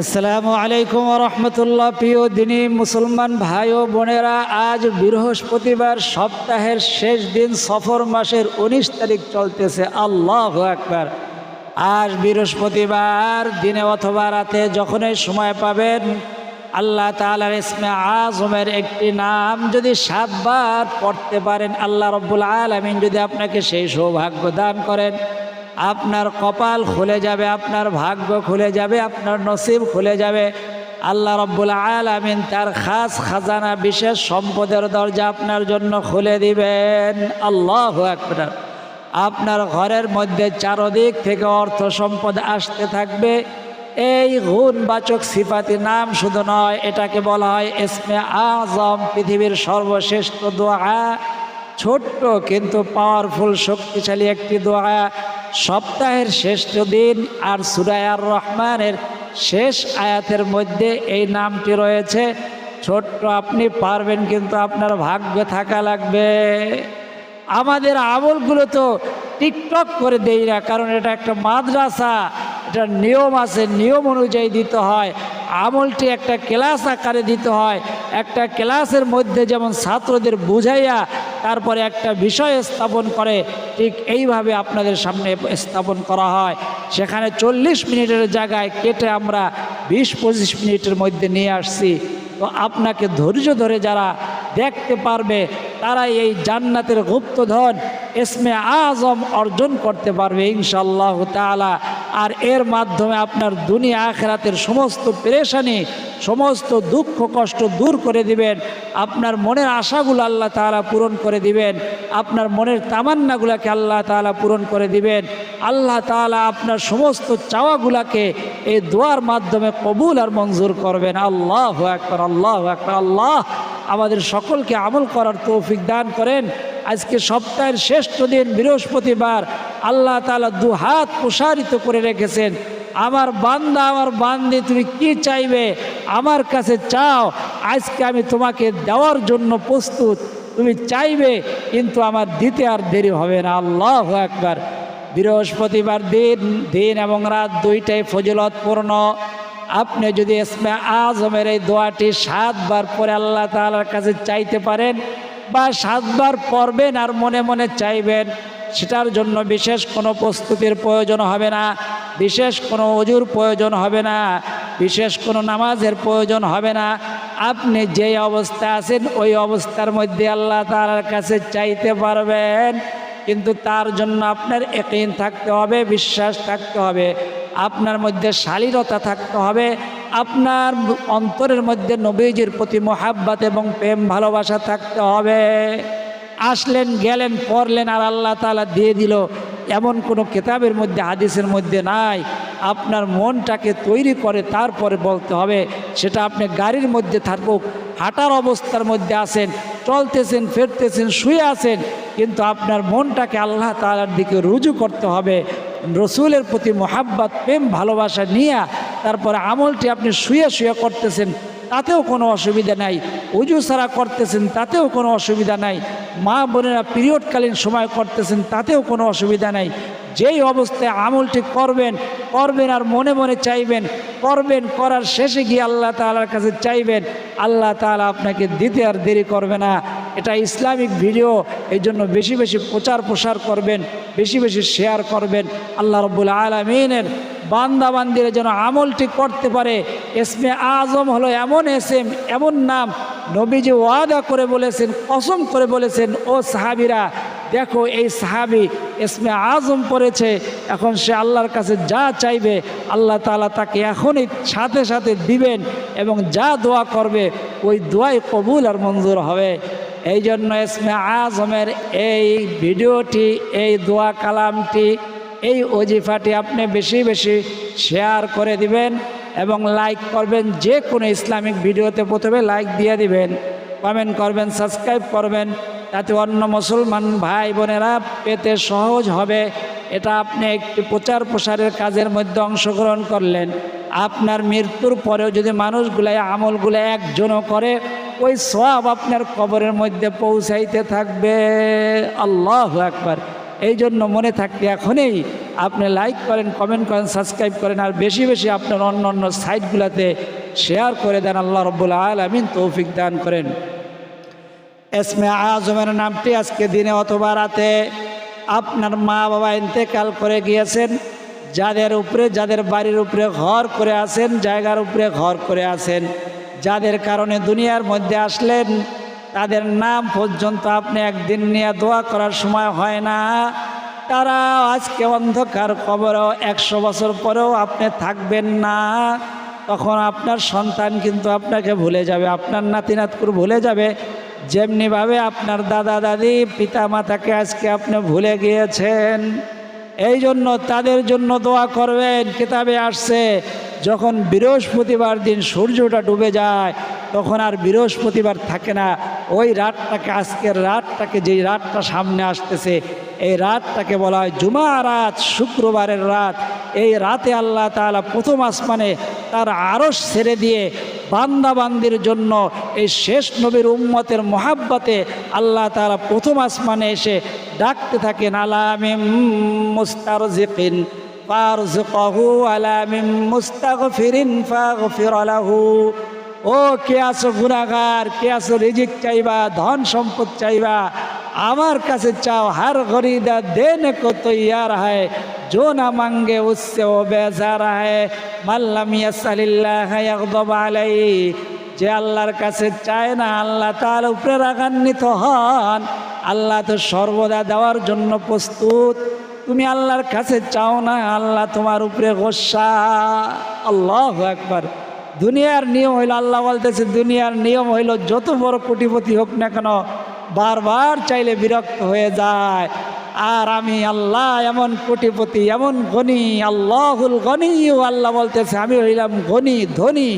আসসালামু আলাইকুম রহমতুল্লাহ। প্রিয় দিনী মুসলমান ভাই ও বোনেরা, আজ বৃহস্পতিবার সপ্তাহের শেষ দিন, সফর মাসের উনিশ তারিখ চলতেছে। আল্লাহ একবার আজ বৃহস্পতিবার দিনে অথবা রাতে যখনই সময় পাবেন, আল্লাহ তালার ইসমে আজমের একটি নাম যদি সাতবার পড়তে পারেন, আল্লাহ রব্বুল আলমিন যদি আপনাকে সেই সৌভাগ্য দান করেন। আপনার কপাল খুলে যাবে, আপনার ভাগ্য খুলে যাবে, আপনার নসিব খুলে যাবে। আল্লাহ রব্বুল আলামিন তার খাস খাজানা, বিশেষ সম্পদের দরজা আপনার জন্য খুলে দিবেন। আল্লাহ একবার আপনার ঘরের মধ্যে চারদিক থেকে অর্থ সম্পদ আসতে থাকবে। এই গুণবাচক সিফাতি নাম শুধু নয়, এটাকে বলা হয় এসমে আজম, পৃথিবীর সর্বশ্রেষ্ঠ দোয়া। ছোট্ট কিন্তু পাওয়ারফুল শক্তিশালী একটি দোয়া। সপ্তাহের শ্রেষ্ঠ দিন আর সুরায়ার রহমানের শেষ আয়াতের মধ্যে এই নামটি রয়েছে। ছোট্ট আপনি পারবেন, কিন্তু আপনার ভাগ্য থাকা লাগবে। আমাদের আমলগুলো তো টিকটক করে দেই না, কারণ এটা একটা মাদ্রাসা, এটা নিয়ম আছে, নিয়ম অনুযায়ী দিতে হয়। আমলটি একটা ক্লাস আকারে দিতে হয়। একটা ক্লাসের মধ্যে যেমন ছাত্রদের বুঝাইয়া তারপরে একটা বিষয় স্থাপন করে, ঠিক এইভাবে আপনাদের সামনে স্থাপন করা হয়। সেখানে চল্লিশ মিনিটের জায়গায় কেটে আমরা বিশ, পঁচিশ মিনিটের মধ্যে নিয়ে আসছি। তো আপনাকে ধৈর্য ধরে যারা দেখতে পারবে, তারাই এই জান্নাতের গুপ্তধন এসমে আজম অর্জন করতে পারবে ইনশাল্লাহ তালা আর এর মাধ্যমে আপনার দুনিয়া আখেরাতের সমস্ত পেরেশানি, সমস্ত দুঃখ, কষ্ট দূর করে দিবেন। আপনার মনের আশাগুলো আল্লাহ তাআলা পূরণ করে দিবেন। আপনার মনের তামান্নাগুলোকে আল্লাহ তাআলা পূরণ করে দিবেন। আল্লাহ তাআলা আপনার সমস্ত চাওয়াগুলাকে এই দোয়ার মাধ্যমে কবুল আর মঞ্জুর করবেন। আল্লাহ একবার আল্লাহ একবার আল্লাহ আমাদের সকলকে আমল করার তৌফিক দান করেন। আজকে সপ্তাহের শ্রেষ্ঠ দিন, বৃহস্পতিবার। আল্লাহ তালা দু হাত প্রসারিত করে রেখেছেন। আমার বান্দা, আমার বান্দি, তুমি কি চাইবে? আমার কাছে চাও। আজকে আমি তোমাকে দেওয়ার জন্য প্রস্তুত। তুমি চাইবে, কিন্তু আমার দিতে আর দেরি হবে না। আল্লাহ একবার বৃহস্পতিবার দিন দিন এবং রাত দুইটাই ফজিলতপূর্ণ। আপনি যদি এসমে আজমের এই দোয়াটি সাতবার পরে আল্লাহ তালার কাছে চাইতে পারেন বা সাতবার পড়বেন আর মনে মনে চাইবেন, সেটার জন্য বিশেষ কোনো প্রস্তুতির প্রয়োজন হবে না, বিশেষ কোনো অজুর প্রয়োজন হবে না, বিশেষ কোনো নামাজের প্রয়োজন হবে না। আপনি যেই অবস্থা আছেন, ওই অবস্থার মধ্যে আল্লাহ তালার কাছে চাইতে পারবেন, কিন্তু তার জন্য আপনার একইন থাকতে হবে, বিশ্বাস থাকতে হবে। আপনার মধ্যে শালীনতা থাকতে হবে। আপনার অন্তরের মধ্যে নবীজির প্রতি মোহাব্বত এবং প্রেম ভালোবাসা থাকতে হবে। আসলেন, গেলেন, পড়লেন আর আল্লাহ তালা দিয়ে দিল। এমন কোনো কেতাবের মধ্যে, হাদিসের মধ্যে নাই। আপনার মনটাকে তৈরি করে তারপরে বলতে হবে। সেটা আপনি গাড়ির মধ্যে থাকুক, হাঁটার অবস্থার মধ্যে আছেন, চলতেছেন, ফেরতেছেন, শুয়ে আছেন, কিন্তু আপনার মনটাকে আল্লাহ তালার দিকে রুজু করতে হবে। রসুলের প্রতি মোহাব্বত, প্রেম, ভালোবাসা নিয়ে তারপরে আমলটি আপনি শুয়ে শুয়ে করতেছেন, তাতেও কোনো অসুবিধা নাই। উজু সারা করতেছেন, তাতেও কোনো অসুবিধা নাই। মা বোনেরা পিরিয়ডকালীন সময় করতেছেন, তাতেও কোনো অসুবিধা নাই। যেই অবস্থায় আমলটি করবেন করবেন আর মনে মনে চাইবেন, করবেন, করার শেষে গিয়ে আল্লাহ তালার কাছে চাইবেন, আল্লাহ তালা আপনাকে দিতে আর দেরি করবে না। এটা ইসলামিক ভিডিও, এই জন্য বেশি বেশি প্রচার প্রসার করবেন, বেশি বেশি শেয়ার করবেন। আল্লাহ রব্বুল আলমিনের বান্দা বান্দিরা যেন আমলটি করতে পারে। এসমে আজম হলো এমন এসএম, এমন নাম, নবীজি ওয়াদা করে বলেছেন, কসম করে বলেছেন, ও সাহাবিরা, দেখো এই সাহাবি এসমে আজম পড়েছে, এখন সে আল্লাহর কাছে যা চাইবে, আল্লাহ তালা তাকে এখনই সাথে সাথে দিবেন এবং যা দোয়া করবে, ওই দোয়াই কবুল আর মঞ্জুর হবে। এই জন্য এসমে আজমের এই ভিডিওটি, এই দোয়া কালামটি, এই অজিফাটি আপনি বেশি বেশি শেয়ার করে দিবেন এবং লাইক করবেন যে কোনো ইসলামিক ভিডিওতে প্রথমে লাইক দিয়ে দিবেন, কমেন্ট করবেন, সাবস্ক্রাইব করবেন, তাতে অন্য মুসলমান ভাই বোনেরা পেতে সহজ হবে। এটা আপনি একটি প্রচার প্রসারের কাজের মধ্যে অংশগ্রহণ করলেন। আপনার মৃত্যুর পরেও যদি মানুষগুলো আমলগুলো একজনও করে ওই সব আপনার কবরের মধ্যে পৌঁছাইতে থাকবে। আল্লাহ একবার এই জন্য মনে থাকতে এখনই আপনি লাইক করেন কমেন্ট করেন সাবস্ক্রাইব করেন, আর বেশি বেশি আপনার অন্য অন্য সাইটগুলোতে শেয়ার করে দেন। আল্লাহ রব্বুল আলমিন তৌফিক দান করেন। এসমে আজমের নামটি আজকে দিনে অথবা রাতে আপনার মা বাবা ইন্তেকাল করে গিয়েছেন। যাদের উপরে, যাদের বাড়ির উপরে ঘর করে আছেন, জায়গার উপরে ঘর করে আছেন। যাদের কারণে দুনিয়ার মধ্যে আসলেন, তাদের নাম পর্যন্ত আপনি একদিন নিয়ে দোয়া করার সময় হয় না। তারা আজকে অন্ধকার কবরও একশো বছর পরেও আপনি থাকবেন না। তখন আপনার সন্তান কিন্তু আপনাকে ভুলে যাবে, আপনার নাতি নাতকুর ভুলে যাবে। যেমনিভাবে আপনার দাদা দাদি পিতা মাতাকে আজকে আপনি ভুলে গিয়েছেন। এই জন্য তাদের জন্য দোয়া করবেন, কিতাবে আসছে যখন বৃহস্পতিবার দিন সূর্যটা ডুবে যায়, তখন আর বৃহস্পতিবার থাকে না। ওই রাতটাকে, আজকের রাতটাকে, যেই রাতটা সামনে আসতেছে, এই রাতটাকে বলা হয় জুমা রাত, শুক্রবারের রাত। এই রাতে আল্লাহ তাআলা প্রথম আসমানে তার আরস ছেড়ে দিয়ে বান্দাবান্দির জন্য এই শেষ নবীর উম্মতের মহাব্বতে আল্লাহ তাআলা প্রথম আসমানে এসে ডাকতে থাকেন, আলামিম মুস্তারজিকিন। ফারজুকহু আলামিম মুস্তাগফিরিন ফাগফির লাহু ও কে আছো গুণাগার কে আছো রিজিক চাইবা ধন সম্পদ চাইবা আমার কাছে চাও হার গরিদা দেনে কো তৈয়ার হয় जो ना मांगे उससे वो बेजार है মাল্লাম ইয়াসালিল্লাহ ইয়াগদব আলাই যে আল্লাহর কাছে চায় না আল্লাহ তার উপরে রাগান্বিত হন আল্লাহ তো সর্বদা দেওয়ার জন্য প্রস্তুত তুমি আল্লাহর কাছে চাও না, আল্লাহ তোমার উপরে গোসা। আল্লাহ একবার দুনিয়ার নিয়ম হইল, আল্লাহ বলতেছে, দুনিয়ার নিয়ম হইল, যত বড় কোটিপতি হোক না কেন, বারবার চাইলে বিরক্ত হয়ে যায়। আর আমি আল্লাহ এমন কোটিপতি, এমন গণি আল্লাহুল গনি আল্লাহ বলতেছে, আমি হইলাম গনি, ধনী,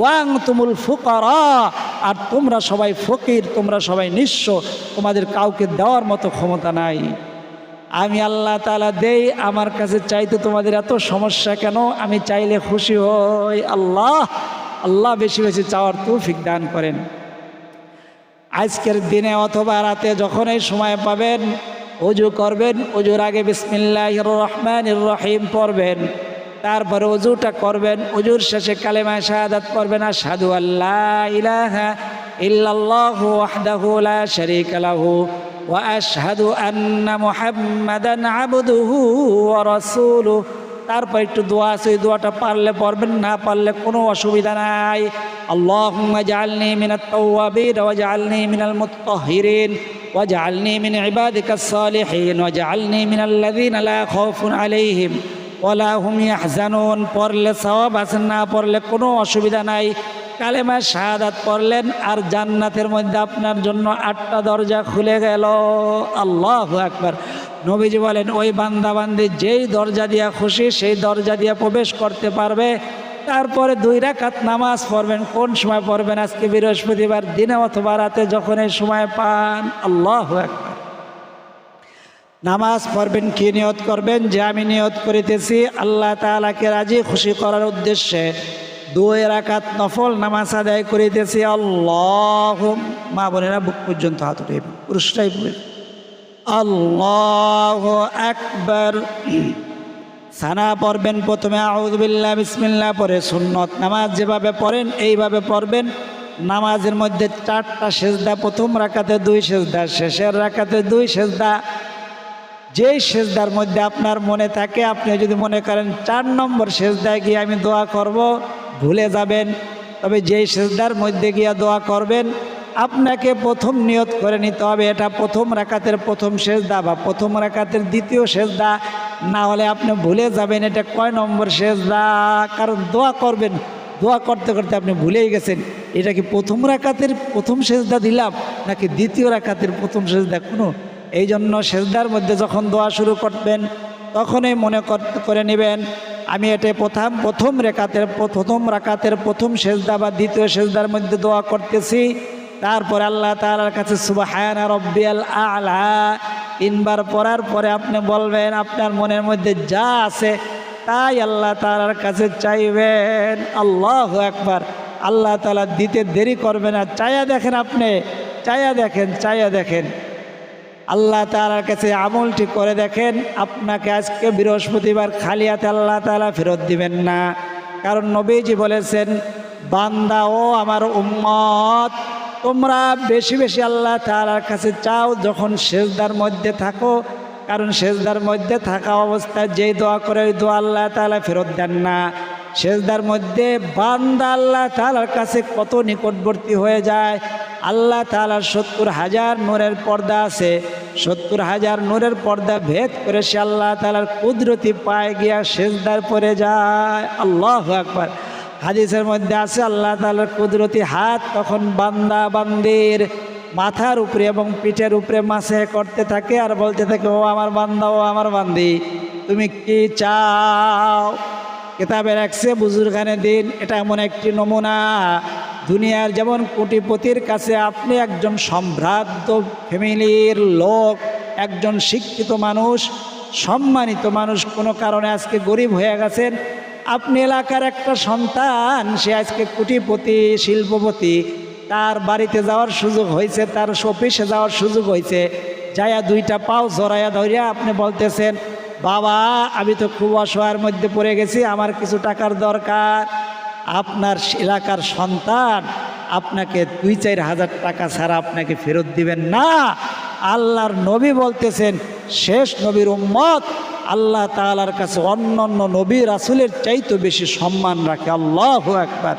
ওয়াং তুমুল ফুকরা। আর তোমরা সবাই ফকির, তোমরা সবাই নিঃস্ব, তোমাদের কাউকে দেওয়ার মতো ক্ষমতা নাই। আমি আল্লাহ তালা দেই, আমার কাছে চাইতে তোমাদের এত সমস্যা কেন? আমি চাইলে খুশি হই। আল্লাহ আল্লাহ বেশি বেশি চাওয়ার তৌফিক দান করেন। আজকের দিনে অথবা রাতে যখন এই সময় পাবেন অজু করবেন অজুর আগে বিসমিল্লাহ রহমান রহিম পড়বেন, তারপরে অজুটা করবেন অজুর শেষে কালেমায় শাহাদাত পড়বেন আর সাধু আল্লাহ ইলাহা ইল্লাল্লাহু ওয়াহদাহু লা শারীকা ওয়া আশহাদু আন্না মুহাম্মাদান আবদুহু ওয়া রাসূলুহু তারপর একটু দোয়া আছে ওই দোয়াটা পারলে পড়বেন না পারলে কোনো অসুবিধা নাই আল্লাহুম্মা জাআলনি মিনাত তাওয়াবিন ওয়া জাআলনি মিনাল মুত্তাহহিরিন واجعلني من عبادك الصالحين واجعلني من الذين لا خوف عليهم ولا هم يحزنون পড়লে সওয়াব আছে না পড়লে কোনো অসুবিধা নাই কালেমা শাহাদাত পড়লেন আর জান্নাতের মধ্যে আপনার জন্য আটটা দরজা খুলে গেল। আল্লাহ একবার নবীজি বলেন, ওই বান্দাবান্দি যেই দরজা দিয়া খুশি, সেই দরজা দিয়া প্রবেশ করতে পারবে। তারপরে দুই রাকাত নামাজ পড়বেন। কোন সময় পড়বেন? আজকে বৃহস্পতিবার দিনে অথবা রাতে যখন এই সময় পান। আল্লাহ একবার নামাজ পড়বেন, কি নিয়ত করবেন? যে আমি নিয়ত করিতেছি, আল্লাহ তালাকে রাজি, খুশি করার উদ্দেশ্যে। দুই রাকাত নফল নামাজ আদায় করিতেছি। আল্লাহ মা বোনেরা বুক পর্যন্ত হাত উঠে পুরুষটাই বলে আল্লাহ একবার সানা পড়বেন প্রথমে আউদুবিল্লাহ বিসমিল্লা পরে সুন্নত। নামাজ যেভাবে পড়েন, এইভাবে পড়বেন। নামাজের মধ্যে চারটা সেজদা, প্রথম রাখাতে দুই সেজদা, শেষের রাখাতে দুই সেজদা। যেই সেজদার মধ্যে আপনার মনে থাকে, আপনি যদি মনে করেন চার নম্বর সেজদায় গিয়ে আমি দোয়া করব ভুলে যাবেন। তবে যেই সেজদার মধ্যে গিয়া দোয়া করবেন, আপনাকে প্রথম নিয়ত করে নিতে হবে। এটা প্রথম রাকাতের প্রথম সেজদা বা প্রথম রাকাতের দ্বিতীয় সেজদা না হলে আপনি ভুলে যাবেন, এটা কয় নম্বর সেজদা কারণ দোয়া করবেন, দোয়া করতে করতে আপনি ভুলেই গেছেন। এটা কি প্রথম রাকাতের প্রথম সেজদা দিলাম, নাকি দ্বিতীয় রাকাতের প্রথম সেজদা কোনো। এই জন্য সেজদার মধ্যে যখন দোয়া শুরু করবেন, তখনই মনে করে নেবেন। আমি এটা প্রথম প্রথম রেখাতের প্রথম রাকাতের প্রথম সেজদা বা দ্বিতীয় সেজদার মধ্যে দোয়া করতেছি। তারপরে আল্লাহ তালার কাছে সুবাহায়না রব্বিয়াল আলা। তিনবার পড়ার পরে আপনি বলবেন, আপনার মনের মধ্যে যা আছে তাই আল্লাহ তালার কাছে চাইবেন। আল্লাহ একবার আল্লাহ তালা দিতে দেরি করবে না। চায়া দেখেন আপনি। চায়া দেখেন চায়া দেখেন। আল্লাহ তালার কাছে আমলটি করে দেখেন, আপনাকে আজকে বৃহস্পতিবার খালি হাতে আল্লাহ তালা ফেরত দিবেন না। কারণ নবীজি বলেছেন, বান্দা ও আমার উম্মত, তোমরা বেশি বেশি আল্লাহ তালার কাছে চাও যখন সেজদার মধ্যে থাকো। কারণ সেজদার মধ্যে থাকা অবস্থায় যেই দোয়া করে, ওই দোয়া আল্লাহ তালা ফেরত দেন না। সেজদার মধ্যে বান্দা আল্লাহ তালার কাছে কত নিকটবর্তী হয়ে যায়। আল্লাহ তালার সত্তর হাজার নূরের পর্দা আছে। সত্তর হাজার নূরের পর্দা ভেদ করে সে আল্লাহ তালার কুদরতি পায়ে গিয়া সেজদার পরে যায়। আল্লাহ আকবার। হাদিসের মধ্যে আছে, আল্লাহ তালার কুদরতি হাত তখন বান্দা বান্দির মাথার উপরে এবং পিঠের উপরে মাসে করতে থাকে আর বলতে থাকে, ও আমার বান্দা, ও আমার বান্দি, তুমি কি চাও? কেতাবে রাখছে বুজুরখানে দিন এটা এমন একটি নমুনা। দুনিয়ার যেমন কোটিপতির কাছে আপনি একজন সম্ভ্রান্ত ফ্যামিলির লোক, একজন শিক্ষিত মানুষ, সম্মানিত মানুষ, কোনো কারণে আজকে গরিব হয়ে গেছেন, আপনি এলাকার একটা সন্তান, সে আজকে কোটিপতি, শিল্পপতি, তার বাড়িতে যাওয়ার সুযোগ হয়েছে, তার অফিসে যাওয়ার সুযোগ হয়েছে, যাইয়া দুইটা পাও জড়াইয়া ধরিয়া আপনি বলতেছেন, বাবা, আমি তো খুব অসহায়ের মধ্যে পড়ে গেছি, আমার কিছু টাকার দরকার। আপনার এলাকার সন্তান আপনাকে দুই, চার হাজার টাকা ছাড়া আপনাকে ফেরত দিবেন না। আল্লাহর নবী বলতেছেন, শেষ নবীর উম্মত, আল্লাহ তাআলার কাছে অন্য অন্য নবী রাসুলের চাইতে বেশি সম্মান রাখে। আল্লাহ একবার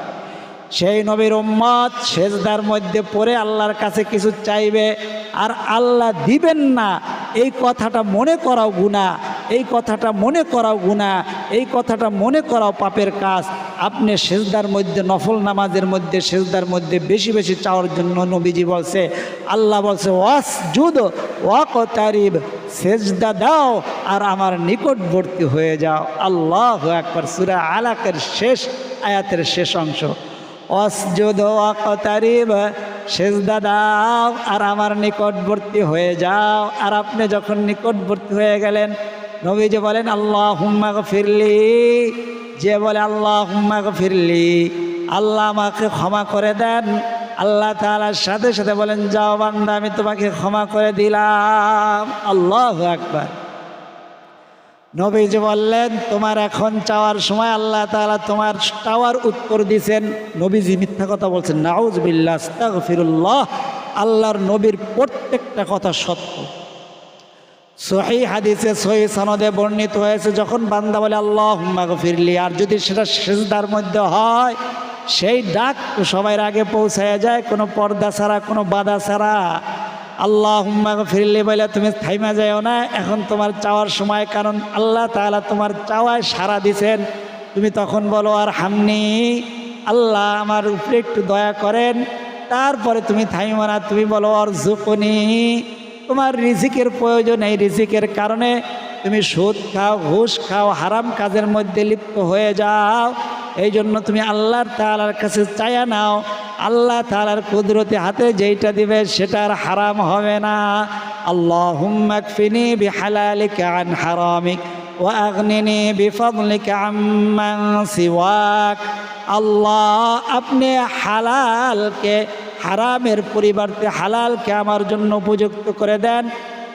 সেই নবীর উম্মত সেজদার মধ্যে পড়ে আল্লাহর কাছে কিছু চাইবে আর আল্লাহ দিবেন না। এই কথাটা মনে করাও গুণা এই কথাটা মনে করাও গুণা এই কথাটা মনে করাও পাপের কাজ। আপনি সেজদার মধ্যে, নফল নামাজের মধ্যে, সেজদার মধ্যে বেশি বেশি চাওয়ার জন্য নবীজি বলছে, আল্লাহ বলছে ওয়াস জুদ ওয়াক তারিব সেজদা দাও আর আমার নিকটবর্তী হয়ে যাও। আল্লাহ একবার সুরা আলাকের শেষ আয়াতের শেষ অংশ। সেজদা দাও আর আমার নিকটবর্তী হয়ে যাও। আর আপনি যখন নিকটবর্তী হয়ে গেলেন নবীজি বলেন আল্লাহ হুম্মা ফিরলি যে বলে আল্লাহ হুম্মা ফিরলি আল্লাহ আমাকে ক্ষমা করে দেন। আল্লাহ তালার সাথে সাথে বলেন, যাও বান্দা, আমি তোমাকে ক্ষমা করে দিলাম। আল্লাহ আকবার। নবীজি বললেন, তোমার এখন চাওয়ার সময় আল্লাহ তাআলা তোমার চাওয়ার উত্তর দিছেন। নবীজি মিথ্যা কথা বলছেন নাউজ বিল্লাহ ফিরুল্লাহ আল্লাহর নবীর প্রত্যেকটা কথা সত্য। সহি হাদিসে সহি সনদে বর্ণিত হয়েছে, যখন বান্দা বলে আল্লাহ ফিরলি আর যদি সেটা সেজদার মধ্যে হয়, সেই ডাক সবার আগে পৌঁছায় যায়, কোনো পর্দা ছাড়া, কোনো বাধা ছাড়া। আল্লাহ হুম্মাকে ফিরলি বলে, তুমি থাইমা যাও না, এখন তোমার চাওয়ার সময়, কারণ আল্লাহ তাআলা তোমার চাওয়ায় সাড়া দিছেন। তুমি তখন বলো আর হামনি আল্লাহ আমার উপরে একটু দয়া করেন, তারপরে তুমি থাইমা না। তুমি বলো আর জুকনি তোমার রিজিকের প্রয়োজন, এই রিজিকের কারণে তুমি সুদ খাও, ঘুষ খাও, হারাম কাজের মধ্যে লিপ্ত হয়ে যাও। এই জন্য তুমি আল্লাহর তালার কাছে চায়া নাও। আল্লাহ তালার কুদরতি হাতে যেইটা দিবে সেটার হারাম হবে না। আল্লাহ হুমফিনি বি হালালি কান হারামিক ওয়াগনিনি বিফদলিক কামসি ওয়াক আল্লাহ আপনি হালালকে হারামের পরিবর্তে হালালকে আমার জন্য উপযুক্ত করে দেন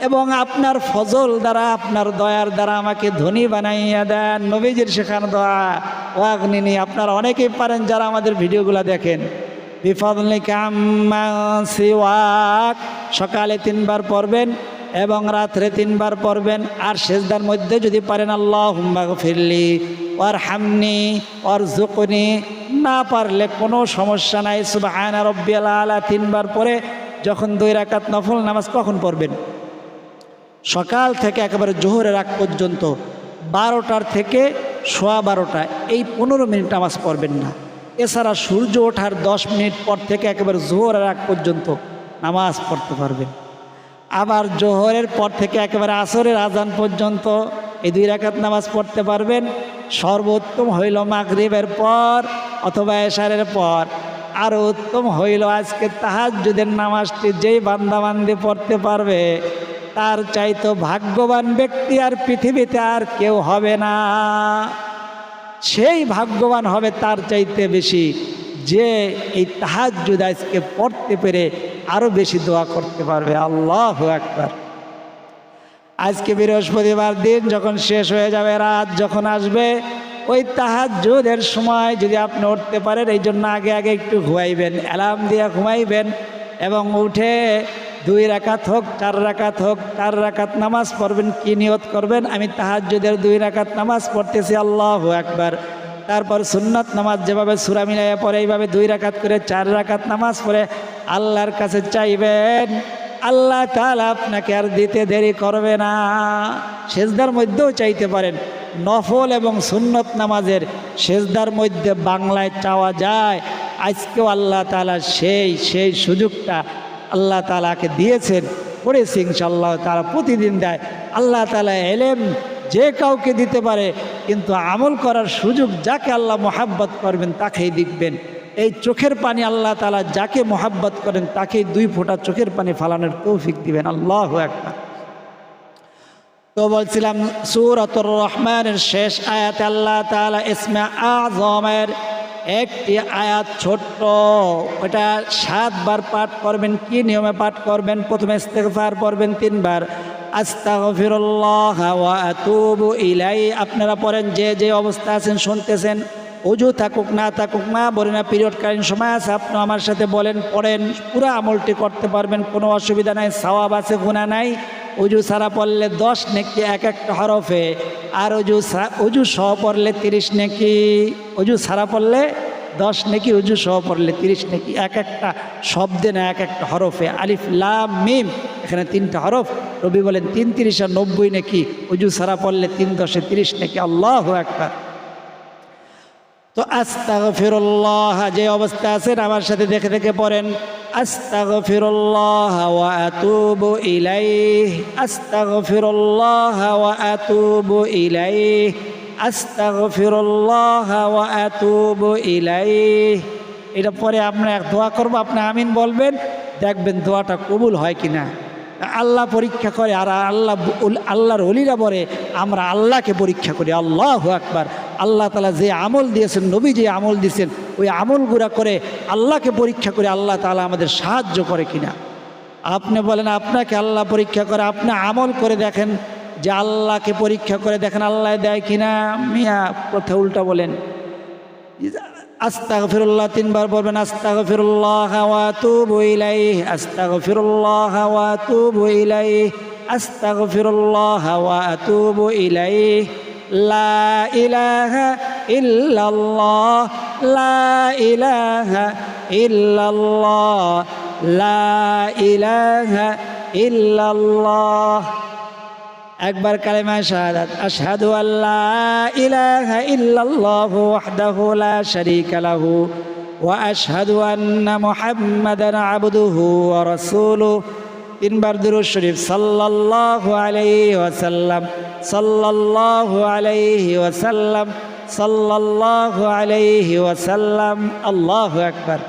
এবং আপনার ফজল দ্বারা, আপনার দয়ার দ্বারা আমাকে ধনী বানাইয়া দেন। নবীজির শেখানো দোয়া ওয়াগনিনি আপনারা অনেকেই পারেন যারা আমাদের ভিডিওগুলো দেখেন। বিফদ নিকাম সিওয়াক। সকালে তিনবার পড়বেন। এবং রাত্রে তিনবার পড়বেন, আর সেজদার মধ্যে যদি পারেন আল্লাহ হুম্বা ফিরলি ওর হামনি ওর জুকনি না পারলে কোনো সমস্যা নাই, সুবাহানা রব্বিয়াল আলা, তিনবার পরে যখন দুই রাকাত নফল নামাজ কখন পড়বেন? সকাল থেকে একেবারে জোহরের আগ পর্যন্ত, বারোটার থেকে সোয়া বারোটা, এই পনেরো মিনিট নামাজ পড়বেন না। এছাড়া সূর্য ওঠার দশ মিনিট পর থেকে একেবারে জোহরের আগ পর্যন্ত নামাজ পড়তে পারবেন। আবার জোহরের পর থেকে একেবারে আসরের আজান পর্যন্ত এই দুই রাকাত নামাজ পড়তে পারবেন। সর্বোত্তম হইল মাগরিবের পর অথবা এশারের পর। আর উত্তম হইল আজকে তাহাজ্জুদের নামাজটি যেই বান্দাবান্দি পড়তে পারবে, তার চাইতো ভাগ্যবান ব্যক্তি আর পৃথিবীতে আর কেউ হবে না। সেই ভাগ্যবান হবে তার চাইতে বেশি যে এই তাহাজ্জুদ আজকে পড়তে পেরে আরও বেশি দোয়া করতে পারবে। আল্লাহ একবার আজকে বৃহস্পতিবার দিন যখন শেষ হয়ে যাবে, রাত যখন আসবে, ওই তাহাজ্জুদের সময় যদি আপনি উঠতে পারেন, এই জন্য আগে আগে একটু ঘুমাইবেন, অ্যালার্ম দিয়ে ঘুমাইবেন এবং উঠে দুই রাকাত হোক, চার রাকাত হোক, চার রাকাত নামাজ পড়বেন, কি নিয়ত করবেন? আমি তাহাজ্জুদের দুই রাকাত নামাজ পড়তেছি, আল্লাহ একবার তারপর সুন্নত নামাজ যেভাবে সুরা মিলাইয়া পড়ে, এইভাবে দুই রাকাত করে চার রাকাত নামাজ পড়ে আল্লাহর কাছে চাইবেন, আল্লাহ তাআলা আপনাকে আর দিতে দেরি করবে না। সেজদার মধ্যেও চাইতে পারেন, নফল এবং সুন্নত নামাজের সেজদার মধ্যে বাংলায় চাওয়া যায়। আজকেও আল্লাহ তালা সেই সেই সুযোগটা আল্লাহ তালাকে দিয়েছেন, করেছে ইনশাল্লাহ তারা প্রতিদিন দেয়। আল্লাহ তালা এলেম যে কাউকে দিতে পারে, কিন্তু আমল করার সুযোগ যাকে আল্লাহ মোহাব্বত করবেন, তাকেই দেখবেন এই চোখের পানি আল্লাহ তালা যাকে মোহাব্বত করেন, তাকে দুই ফোঁটা চোখের পানি ফালানোর তৌফিক দিবেন। আল্লাহ একটা তো বলছিলাম, সুরতুর রহমানের শেষ আয়াত আল্লাহ তালা ইসমে আজমের একটি আয়াত ছোট্ট। ওটা সাতবার পাঠ করবেন, কি নিয়মে পাঠ করবেন? প্রথমে ইস্তেগফার পড়বেন তিনবার। আস্তাগফিরুল্লাহ ইলাই আপনারা পড়েন, যে যে অবস্থা আছেন, শুনতেছেন। অজু থাকুক, না থাকুক, মা বলি না, পিরিয়ডকালীন সময় আছে, আপনি আমার সাথে বলেন, পড়েন, পুরো আমলটি করতে পারবেন, কোনো অসুবিধা নাই, সাওয়াব আছে গুণা নাই। অজু সারা পড়লে দশ নেকি এক একটা হরফে, আর অজু অজু সহ পড়লে তিরিশ নেকি। অজু সারা পড়লে দশ নেকি, অজু সহ পড়লে তিরিশ নেকি, এক একটা শব্দে না এক একটা হরফে, আলিফ, লাম, মিম, এখানে তিনটা হরফ, রবি বলেন তিন তিরিশ আর নব্বই নেকি, অজু সারা পড়লে তিন দশে তিরিশ নেকি, আল্লাহ একটা তো আস্তাগফিরুল্লাহ, যে অবস্থা আছেন, আমার সাথে দেখে দেখে পড়েন। আস্তাগফিরুল্লাহ ওয়া আতুবু ইলাইহ, আস্তাগফিরুল্লাহ ওয়া আতুবু ইলাইহ, আস্তাগফিরুল্লাহ ওয়া আতুবু ইলাইহ। এটা পরে আপনার এক দোয়া করব, আপনি আমিন বলবেন, দেখবেন দোয়াটা কবুল হয় কি না আল্লাহ পরীক্ষা করে, আর আল্লাহ আল্লাহর অলিরা বলে, আমরা আল্লাহকে পরীক্ষা করি, আল্লাহ আকবার। আল্লাহ তালা যে আমল দিয়েছেন নবী যে আমল দিয়েছেন, ওই আমলগুলা করে আল্লাহকে পরীক্ষা করে আল্লাহ তালা আমাদের সাহায্য করে কিনা। আপনি বলেন, আপনাকে আল্লাহ পরীক্ষা করে, আপনি আমল করে দেখেন যে আল্লাহকে পরীক্ষা করে দেখেন আল্লাহ দেয় কিনা। মিয়া, কথা উল্টা বলেন। আস্তাগফিরুল্লাহ তিনবার বলবেন আস্তাগ ফিরুল্লাহ হাওয়া তু বইলাই আস্তাগ আস্তাগফিরুল্লাহ ওয়া আতুবু ইলাইহি, আস্তাগফিরুল্লাহ ওয়া আতুবু ইলাইহি। আস্তাগফিরুল্লাহ ওয়া আতুবু ইলাইহি লা ইলাহা ইল্লাল্লাহ লা ইলাহা ইল্লাল্লাহ লা ইলাহা ইল্লাল্লাহ একবার কালেমা শাহাদাত আশহাদু আল্লাহ ইলাহা ইল্লাল্লাহু ওয়াহদাহু লা শারীকা লাহু ওয়া আশহাদু আন্না মুহাম্মাদান আবদুহু ওয়া রাসূলুহু তিনবার দুরূদ শরীফ, সাল্লাল্লাহু আলাইহি ওয়াসাল্লাম, সাল্লাল্লাহু আলাইহি ওয়াসাল্লাম, সাল্লাল্লাহু আলাইহি ওয়াসাল্লাম, আল্লাহু আকবার।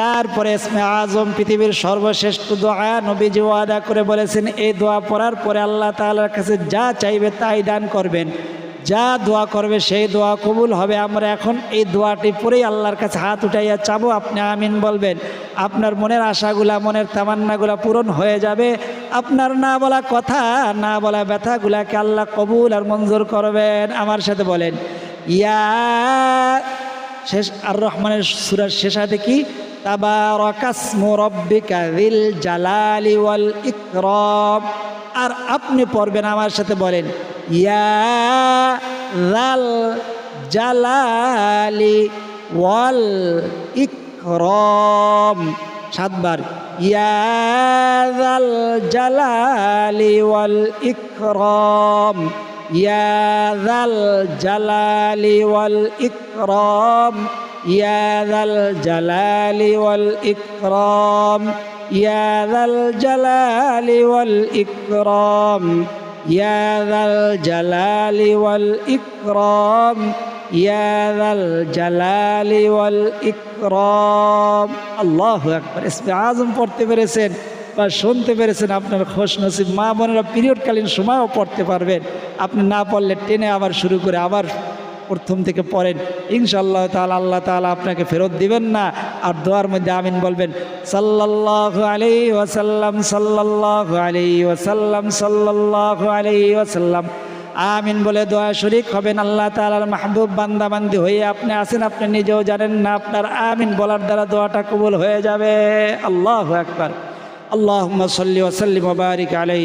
তারপরে ইসমে আজম পৃথিবীর সর্বশ্রেষ্ঠ দোয়া নবীজি ওয়াদা করে বলেছেন, এই দোয়া পড়ার পরে আল্লাহ তাআলার কাছে যা চাইবে তাই দান করবেন। যা দোয়া করবে সেই দোয়া কবুল হবে। আমরা এখন এই দোয়াটি পরেই আল্লাহর কাছে হাত উঠাইয়া চাবো। আপনি আমিন বলবেন। আপনার মনের আশাগুলা, মনের তামান্নাগুলা পূরণ হয়ে যাবে। আপনার না বলা কথা, না বলা ব্যথাগুলাকে আল্লাহ কবুল আর মঞ্জুর করবেন। আমার সাথে বলেন। ইয়া শেষ, আর রহমানের সুরার শেষাতে কি? আর আপনি পড়বেন, আমার সাথে বলেন। ইয়া লাল জালালি ওয়াল ইকরাম সাতবার ইয়া লাল জালালি ওয়াল ইকরাম ইয়া লাল জালালি ওয়াল ইকরাম يا ذا الجلال والإكرام يا ذا الجلال والإكرام يا ذا الجلال والإكرام يا ذا الجلال والإكرام الله أكبر اسم আজম পড়তে পেরেছেন বা শুনতে পেরেছেন আপনার খোশ নসিব মা বোনেরা পিরিয়ডকালীন সময়ও পড়তে পারবেন আপনি না পড়লে টেনে আবার শুরু করে আবার প্রথম থেকে পড়েন। ইনশাল্লাহ তালা আল্লাহ তালা আপনাকে ফেরত দিবেন না। আর দোয়ার মধ্যে আমিন বলবেন সাল্লাহ আলি ওয়াসাল্লাম সাল্লাহ আলি ওয়াসাল্লাম সাল্লাহ আলি ওয়াসাল্লাম। আমিন বলে দোয়া শরিক হবেন। আল্লাহ তালার মাহবুব বান্দাবান্দি হয়ে আপনি আসেন আপনি নিজেও জানেন না আপনার আমিন বলার দ্বারা দোয়াটা কবুল হয়ে যাবে। আল্লাহ একবার আল্লাহ সাল্লি ওসাল্লি মুবারিক আলাই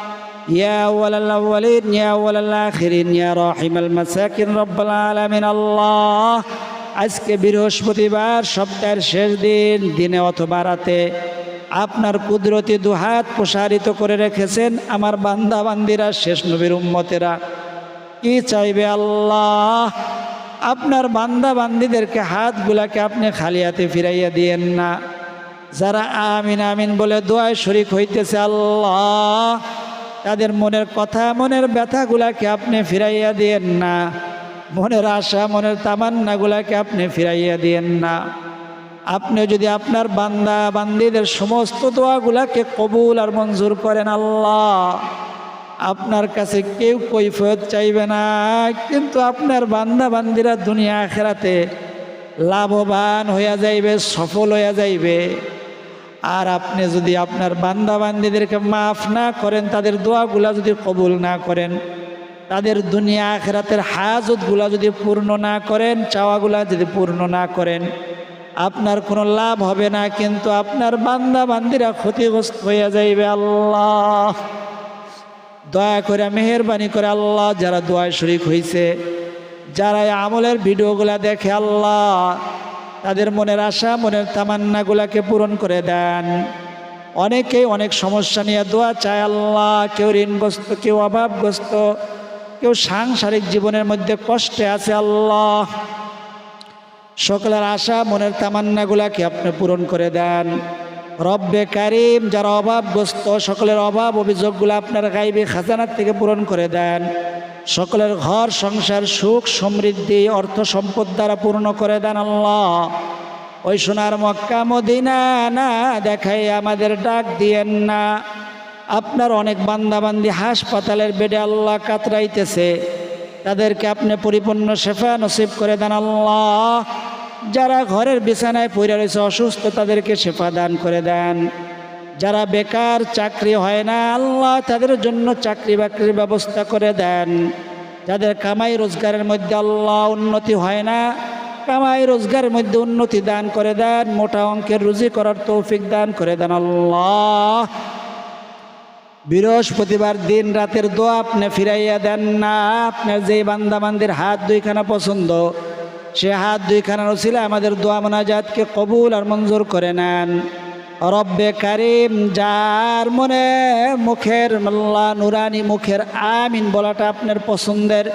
يا أول الأولين يا أول الآخرين يا راحم المساكين رب العالمين الله আজকে বৃহস্পতিবার সপ্তাহের শেষ দিন দিনে অথবা রাতে আপনার কুদরতি দুহাত প্রসারিত করে রেখেছেন আমার বান্দা বান্দিরা শেষ নবীর উম্মতেরা কি চাইবে আল্লাহ আপনার বান্দা বান্দিদেরকে হাতগুলাকে আপনি খালি হাতে ফিরাইয়া দিয়েন না যারা আমিন আমিন বলে দোয়ায় শরিক হইতেছে আল্লাহ তাদের মনের কথা, মনের ব্যথাগুলাকে আপনি ফিরাইয়া দিয়েন না। মনের আশা, মনের তামান্নাগুলাকে আপনি ফিরাইয়া দিয়েন না। আপনি যদি আপনার বান্দা, বান্দিদের সমস্ত দোয়াগুলাকে কবুল আর মঞ্জুর করেন আল্লাহ, আপনার কাছে কেউ কৈফত চাইবে না। কিন্তু আপনার বান্দা, বান্দিরা দুনিয়া আখেরাতে লাভবান হইয়া যাইবে, সফল হইয়া যাইবে। আর আপনি যদি আপনার বান্দা বান্দিদেরকে মাফ না করেন, তাদের দোয়াগুলা যদি কবুল না করেন, তাদের দুনিয়া আখেরাতের হাজতগুলা যদি পূর্ণ না করেন, চাওয়াগুলা যদি পূর্ণ না করেন, আপনার কোনো লাভ হবে না, কিন্তু আপনার বান্দা বান্দিরা ক্ষতিগ্রস্ত হইয়া যাইবে। আল্লাহ, দয়া করে, মেহরবানি করে আল্লাহ যারা দোয়ায় শরিক হয়েছে যারা আমলের ভিডিওগুলা দেখে, আল্লাহ তাদের মনের আশা, মনের তামান্নাগুলাকে পূরণ করে দেন। অনেকেই অনেক সমস্যা নিয়ে দোয়া চায়, আল্লাহ, কেউ ঋণগ্রস্ত, কেউ অভাবগ্রস্ত, কেউ সাংসারিক জীবনের মধ্যে কষ্টে আছে, আল্লাহ। সকলের আশা, মনের তামান্নাগুলাকে আপনি পূরণ করে দেন। রব্বে কারিম, যারা অভাবগ্রস্ত, সকলের অভাব অভিযোগগুলো আপনার গাইবে খাজানার থেকে পূরণ করে দেন। সকলের ঘর, সংসার, সুখ সমৃদ্ধি, অর্থ সম্পদ দ্বারা পূর্ণ করে দেন আল্লাহ। ওই সোনার মক্কা মদিনা না দেখাই আমাদের ডাক দিয়েন না। আপনার অনেক বান্দাবান্দি হাসপাতালের বেডে আল্লাহ কাতরাইতেছে। তাদেরকে আপনি পরিপূর্ণ শেফা নসিব করে দেন আল্লাহ। যারা ঘরের বিছানায় পড়ে রয়েছে, অসুস্থ তাদেরকে সেফা দান করে দেন। যারা বেকার, চাকরি হয় না, আল্লাহ তাদের জন্য চাকরি বাকরির ব্যবস্থা করে দেন। যাদের কামাই রোজগারের মধ্যে আল্লাহ উন্নতি হয় না, কামাই রোজগারের মধ্যে উন্নতি দান করে দেন, মোটা অঙ্কের রুজি করার তৌফিক দান করে দেন আল্লাহ। বৃহস্পতিবার দিন রাতের দোয়া আপনি ফিরাইয়া দেন না আপনার যেই বান্দা বান্দির হাত দুইখানা পছন্দ সে হাত দুইখানার রসিলে আমাদের দোয়া মোনাজাতকে কবুল আর মঞ্জুর করে নেন। রব্বে কারিম, যার মনে মুখের মাল্লা নুরানি মুখের আমিন বলাটা আপনার পছন্দের,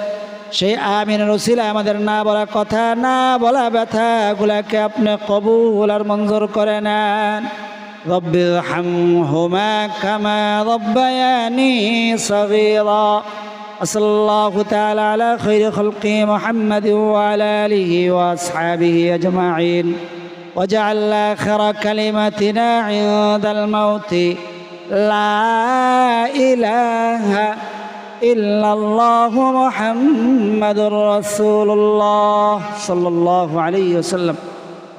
সেই আমিনের রসিলে আমাদের না বলা কথা, না বলা ব্যথাগুলাকে আপনি কবুল আর মঞ্জুর করে নেন। রব্বে হাম হোমা কামা রব্বায়ানি সবিরা وصلى الله تعالى على خير خلقه محمد وعلى اله واصحابه اجمعين وجعل اخر كلمتنا عند الموت لا اله الا الله محمد رسول الله صلى الله عليه وسلم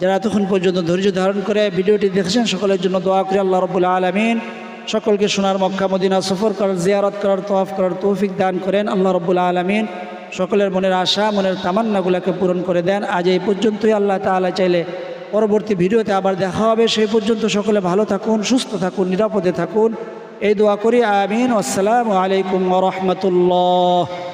যারা এতক্ষণ পর্যন্ত ধৈর্য ধারণ করে ভিডিওটি দেখেছেন সকলের জন্য দোয়া করি আল্লাহ রবুল্লা আলমিন সকলকে সোনার মক্কা, মদিনা সফর করার, জিয়ারত করার তফ করার তৌফিক দান করেন। আল্লাহ রব্বুল আলমিন সকলের মনের আশা, মনের তামান্নাগুলোকে পূরণ করে দেন। আজ এই পর্যন্তই। আল্লাহ তালা চাইলে পরবর্তী ভিডিওতে আবার দেখা হবে। সেই পর্যন্ত সকলে ভালো থাকুন, সুস্থ থাকুন, নিরাপদে থাকুন। এই দোয়া করি, আমিন। আসসালামু আলাইকুম রহমতুল্লাহ।